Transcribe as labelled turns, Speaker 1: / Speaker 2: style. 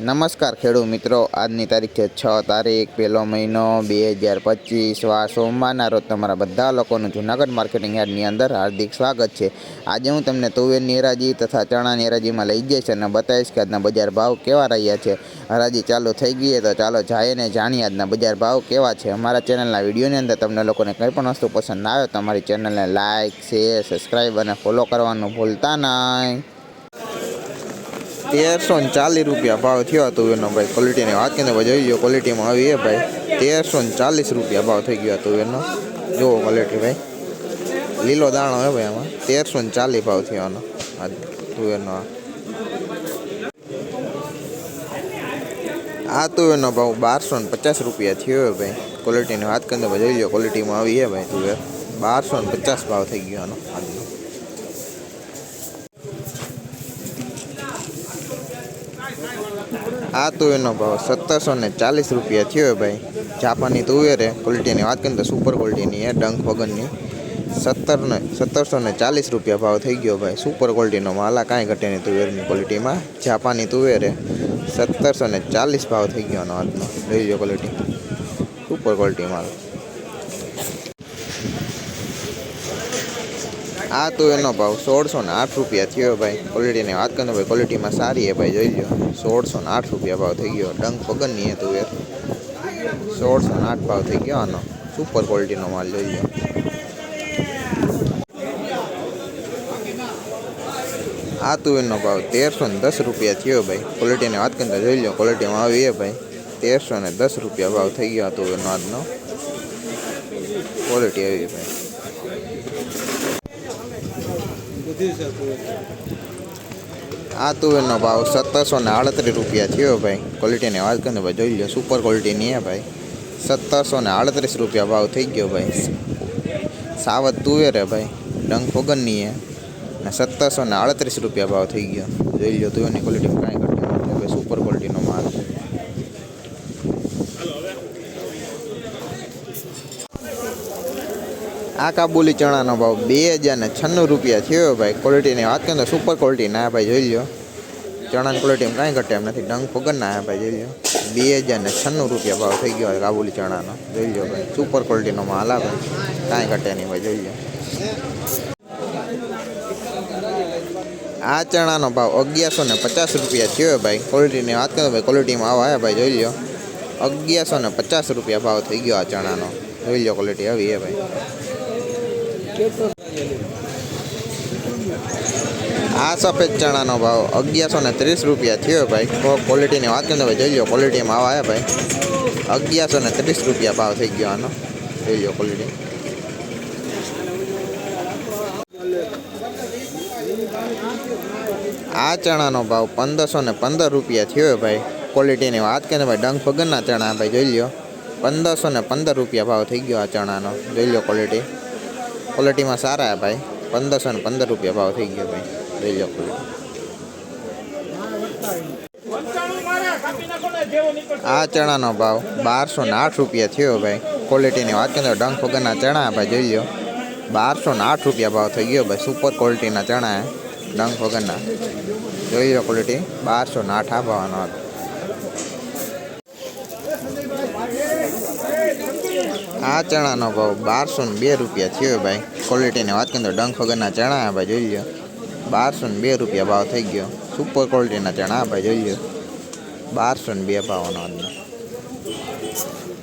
Speaker 1: નમસ્કાર ખેડૂત મિત્રો. આજની તારીખ છે છ તારીખ, પહેલો મહિનો બે હજાર પચીસ. વા સોમવારના રોજ તમારા બધા લોકોનું જૂનાગઢ માર્કેટિંગ યાર્ડની અંદર હાર્દિક સ્વાગત છે. આજે હું તમને તુવેરની હરાજી તથા ચણાની હરાજીમાં લઈ જઈશ અને બતાવીશ કે આજના બજાર ભાવ કેવા રહ્યા છે. હરાજી ચાલુ થઈ ગઈ તો ચાલો જાય ને જાણીએ આજના બજાર ભાવ કેવા છે. અમારા ચેનલના વિડીયોની અંદર તમને લોકોને કંઈ પણ વસ્તુ પસંદ આવે તો અમારી ચેનલને લાઇક શેર, સબસ્ક્રાઈબ અને ફોલો કરવાનું ભૂલતા નહીં. તેરસો ને ચાલીસ રૂપિયા ભાવ થયો હતો એનો ભાઈ ક્વોલિટીની વાત કરીને ભાઈ જોઈ લો ક્વોલિટીમાં આવી એ ભાઈ તેરસો ને ચાલીસ રૂપિયા ભાવ થઈ ગયો હતો એનો જુઓ ક્વોલિટી ભાઈ લીલો દાણો હે ભાઈ આમાં તેરસો ને ચાલીસ ભાવ થયો એનો આ તુવેરનો આ. આ તુવેરનો ભાવ બારસો ને પચાસ રૂપિયા થયો હે ભાઈ ક્વોલિટીની વાત કરીને ભાઈ જોઈ લો ક્વોલિટીમાં આવી હે ભાઈ તુવેર બારસો ને પચાસ ભાવ થઈ ગયો એનો આ તુવેરનો ભાવ સત્તરસો ને ચાલીસ રૂપિયા થયો ભાઈ. જાપાની તુવેર ક્વોલિટીની વાત કરીએ તો સુપર ક્વોલિટીની એ ડંખ વગરની. સત્તર ને, સત્તરસો ને ચાલીસ રૂપિયા ભાવ થઈ ગયો ભાઈ. સુપર ક્વોલિટીનો માલ આ કાંઈ ઘટે નહીં તુવેરની ક્વોલિટીમાં જાપાની તુવેર સત્તરસો ને ચાલીસ ભાવ થઈ ગયો આજનો. લઈ લો ક્વોલિટી સુપર ક્વોલિટી માલ. આ એનો ભાવ સોળસો ને આઠ રૂપિયા થયો ભાઈ. ક્વોલિટીની વાત કરીએ ભાઈ ક્વોલિટીમાં સારી હે ભાઈ, જોઈ લો સોળસો ને આઠ રૂપિયા ભાવ થઈ ગયો. ડંક વગરની હે યાર. સોળસો ને આઠ ભાવ થઈ ગયો આનો. સુપર ક્વોલિટીનો માલ, જોઈ લો આ તુવેરનો ભાવ તેરસો ને દસ રૂપિયા થયો ભાઈ. ક્વોલિટીની વાત કરતા જોઈ લો ક્વોલિટીમાં આવી હે ભાઈ. તેરસો ને દસ રૂપિયા ભાવ થઈ ગયો આ તુવેરનો આજનો. ક્વોલિટી આવી ભાઈ. આ તુવેરનો ભાવ સત્તરસો ને આડત્રીસ રૂપિયા થયો ભાઈ. ક્વોલિટીની વાત કરીને ભાઈ જોઈ લો સુપર ક્વોલિટીની હે ભાઈ. સત્તરસો ને આડત્રીસ રૂપિયા ભાવ થઈ ગયો ભાઈ. સાવત તુવેર હે ભાઈ ડંગ ફોગનની હે. ને સત્તરસો ને આડત્રીસ રૂપિયા ભાવ થઈ ગયો. જોઈ લો તુવેરની ક્વોલિટીમાં કાંઈ ઘટે સુપર ક્વોલિટીનો માલ આ કાબુલી ચણાનો ભાવ બે હજાર ને છન્નું રૂપિયા થયો ભાઈ. ક્વોલિટીની વાત કરીએ તો સુપર ક્વોલિટી ના ભાઈ, જોઈ લો ચણાની ક્વોલિટીમાં કાંઈ ઘટે એમ નથી. ડંગ વગર ના ભાઈ, જોઈ લો બે હજાર ને છન્નું રૂપિયા ભાવ થઈ ગયો કાબુલી ચણાનો. જોઈ લો ભાઈ સુપર ક્વોલિટીનો માલ આવે. કાંઈ ઘટે નહીં ભાઈ, જોઈ લો આ ચણાનો ભાવ અગિયારસો ને પચાસ રૂપિયા થયો ભાઈ. ક્વોલિટીની વાત કરીએ તો ભાઈ ક્વોલિટીમાં આવા ભાઈ, જોઈ લો અગિયારસો ને પચાસ રૂપિયા ભાવ થઈ ગયો આ ચણાનો. જોઈ લો ક્વોલિટી આવી હે ભાઈ. આ સફેદ ચણાનો ભાવ અગિયારસો ને ત્રીસ રૂપિયા થયો ભાઈ. ક્વોલિટીની વાત કરીને ભાઈ જોઈ લો ક્વોલિટીમાં આવા ભાઈ. અગિયારસો ને ત્રીસ રૂપિયા ભાવ થઈ ગયો આનો. જોઈ લો ક્વોલિટી આ ચણાનો ભાવ પંદરસો ને પંદર રૂપિયા થયો ભાઈ. ક્વોલિટીની વાત કરીને ભાઈ ડંગ ફગનના ચણા ભાઈ, જોઈ લો પંદરસો ને પંદર રૂપિયા ભાવ થઈ ગયો આ ચણાનો. જોઈ લો ક્વોલિટી ક્વોલિટીમાં સારા ભાઈ. પંદરસો ને પંદર રૂપિયા ભાવ થઈ ગયો ભાઈ. જોઈ લો ક્વોલિટી આ ચણાનો ભાવ બારસો ને આઠ રૂપિયા થયો ભાઈ. ક્વોલિટીની વાત કરીએ તો ડંગ વગરના ચણા ભાઈ, જોઈ લો. બારસો ને આઠ રૂપિયા ભાવ થઈ ગયો ભાઈ. સુપર ક્વોલિટીના ચણા હે ડંગ વગરના. જોઈ લો ક્વોલિટી બારસો ને આઠ આ ભાવનો હતો. આ ચણાનો ભાવ બારસો ને બે રૂપિયા થયો ભાઈ. ક્વોલિટીની વાત કરીએ તો ડંખ વગરના ચણા ભાઈ, જોઈ લો બારસો ને બે રૂપિયા ભાવ થઈ ગયો. સુપર ક્વોલિટીના ચણા ભાઈ, જોઈ લો બારસો ને બે ભાવનો આજનો